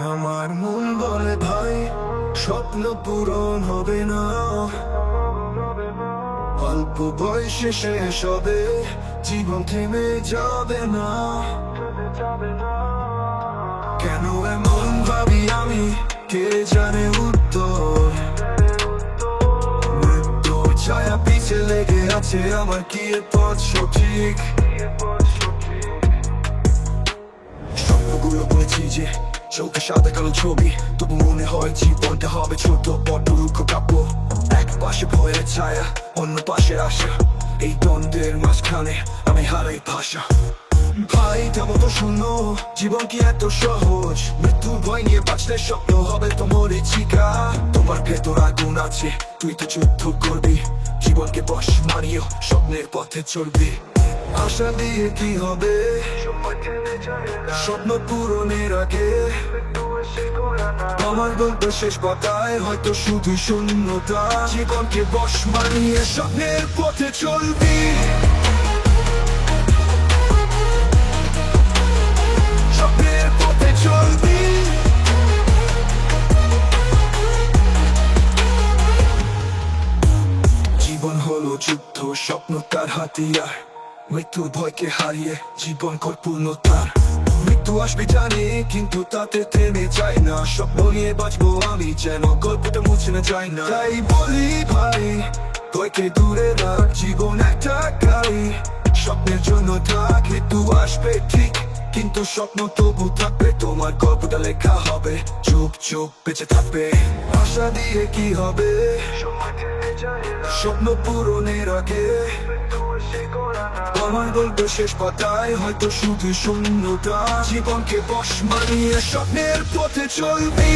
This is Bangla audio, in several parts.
আমার মন বলে, ভাই, স্বপ্ন পূরণ হবে না। অল্প বয়সে শেষ হবে জীবন থেমে যাবে না। কেন এমন ভাবি আমি? কে জানে উত্তর? মৃত্যুর ছায়া পিছে লেগে আছে আমার, কি পথ সঠিক? স্বপ্নগুলো বলেছি যে চোখে সাদা কালো ছবি তবু মনে হয় জীবনটা হবে ছোট বড্ড রুক্ষ কাব্য এক পাশে ভয়ের ছায়া, অন্য পাশে আশা। এই দ্বন্দ্বের মাঝখানে আমি হারাই ভাষা। ভাই তেমন তো শূন্য, জীবন কি এত সহজ? মৃত্যুর ভয় নিয়ে বাঁচলে স্বপ্ন হবে তোমার চিকা তোমার ভেতর আগুন আছে, তুই তো যুদ্ধ করবি। জীবনকে বশ মানিয়েও স্বপ্নের পথে চলবি। আশা দিয়ে কি হবে? স্বপ্ন পূরণের আগে আমার গল্প শেষ পাতায় হয়তো শুধু শূন্যতা। জীবনকে বশ মানিয়ে স্বপ্নের পথে চলবি। জীবন হলো যুদ্ধ, স্বপ্ন তার হাতিয়ার। মৃত্যুর ভয়কে হারিয়ে জীবন কর পূর্ণতার মৃত্যু আসবে জানি, কিন্তু তাতে থেমে যায় না। স্বপ্ন নিয়ে বাঁচবো আমি যেন, গল্পটা মুছে না যায় না। তাই বলি ভাই ভয়কে দূরে রাখ, জীবন একটা গাড়ি। স্বপ্নের জন্য থাক, মৃত্যু আসবে ঠিক। কিন্তু স্বপ্ন তবু থাকবে, তোমার গল্পটা লেখা হবে। চুপ চুপ, বেঁচে থাকবে। আশা দিয়ে কি হবে? স্বপ্ন পূরণের আগে আমার গল্প শেষ পাতায় হয়তো শুধু শূন্যতা। জীবনকে বশ মানিয়ে স্বপ্নের পথে চলবি।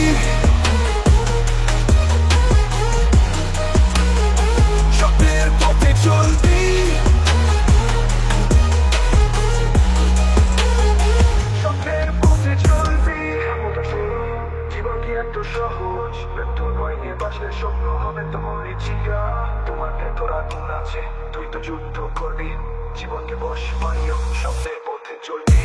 স্বপ্নের পথে চলবি। সহজ হবে তোমার চিকা তোমার ভেতর আগুন আছে, তুই তো যুদ্ধ করবি। জীবনকে বশ মানিও শব্দের পথে চলবি।